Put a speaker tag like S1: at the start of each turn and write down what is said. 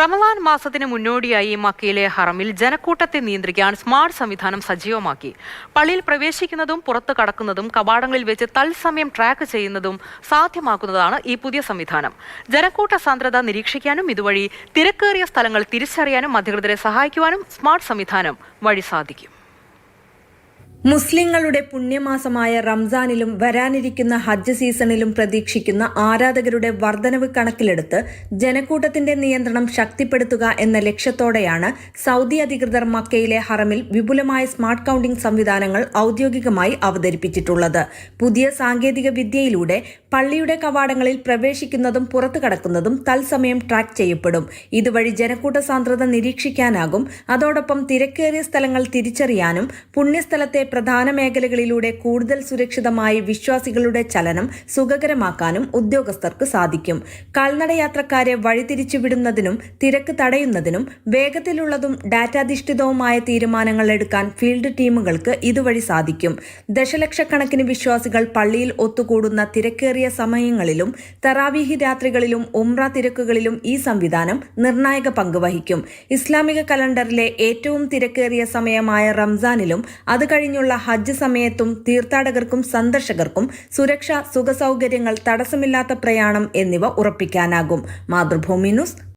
S1: റമദാൻ മാസത്തിന് മുന്നോടിയായി മക്കയിലെ ഹറമിൽ ജനക്കൂട്ടത്തെ നിയന്ത്രിക്കാൻ സ്മാർട്ട് സംവിധാനം സജീവമാക്കി. പള്ളിയിൽ പ്രവേശിക്കുന്നതും പുറത്തു കടക്കുന്നതും കവാടങ്ങളിൽ വെച്ച് തത്സമയം ട്രാക്ക് ചെയ്യുന്നതും സാധ്യമാക്കുന്നതാണ് ഈ പുതിയ സംവിധാനം. ജനക്കൂട്ട സാന്ദ്രത നിരീക്ഷിക്കാനും ഇതുവഴി തിരക്കേറിയ സ്ഥലങ്ങൾ തിരിച്ചറിയാനും അധികൃതരെ സഹായിക്കുവാനും സ്മാർട്ട് സംവിധാനം വഴി സാധിക്കും.
S2: മുസ്ലിങ്ങളുടെ പുണ്യമാസമായ റംസാനിലും വരാനിരിക്കുന്ന ഹജ്ജ് സീസണിലും പ്രതീക്ഷിക്കുന്ന ആരാധകരുടെ വർധനവ് കണക്കിലെടുത്ത് ജനക്കൂട്ടത്തിന്റെ നിയന്ത്രണം ശക്തിപ്പെടുത്തുക എന്ന ലക്ഷ്യത്തോടെയാണ് സൗദി അധികൃതർ മക്കയിലെ ഹറമിൽ വിപുലമായ സ്മാർട്ട് കൗണ്ടിംഗ് സംവിധാനങ്ങൾ ഔദ്യോഗികമായി അവതരിപ്പിച്ചിട്ടുള്ളത്. പുതിയ സാങ്കേതിക വിദ്യയിലൂടെ പള്ളിയുടെ കവാടങ്ങളിൽ പ്രവേശിക്കുന്നതും പുറത്തു കടക്കുന്നതും തത്സമയം ട്രാക്ക് ചെയ്യപ്പെടും. ഇതുവഴി ജനക്കൂട്ട സാന്ദ്രത നിരീക്ഷിക്കാനാകും. അതോടൊപ്പം തിരക്കേറിയ സ്ഥലങ്ങൾ തിരിച്ചറിയാനും പുണ്യസ്ഥലത്തെ പ്രധാന മേഖലകളിലൂടെ കൂടുതൽ സുരക്ഷിതമായി വിശ്വാസികളുടെ ചലനം സുഖകരമാക്കാനും ഉദ്യോഗസ്ഥർക്ക് സാധിക്കും. കാൽനടയാത്രക്കാരെ വഴിതിരിച്ചുവിടുന്നതിനും തിരക്ക് തടയുന്നതിനും വേഗത്തിലുള്ളതും ഡാറ്റാധിഷ്ഠിതവുമായ തീരുമാനങ്ങൾ എടുക്കാൻ ഫീൽഡ് ടീമുകൾക്ക് ഇതുവഴി സാധിക്കും. ദശലക്ഷക്കണക്കിന് വിശ്വാസികൾ പള്ളിയിൽ ഒത്തുകൂടുന്ന തിരക്കേറിയ സമയങ്ങളിലും തറാവീഹി രാത്രികളിലും ഉംറ തിരക്കുകളിലും ഈ സംവിധാനം നിർണായക പങ്ക് വഹിക്കും. ഇസ്ലാമിക കലണ്ടറിലെ ഏറ്റവും തിരക്കേറിയ സമയമായ റംസാനിലും അത് കഴിഞ്ഞുള്ള ഹജ്ജ് സമയത്തും തീർത്ഥാടകർക്കും സന്ദർശകർക്കും സുരക്ഷ സുഖസൗകര്യങ്ങൾ തടസ്സമില്ലാത്ത പ്രയാണം എന്നിവ ഉറപ്പിക്കാനാകും. മാതൃഭൂമി ന്യൂസ്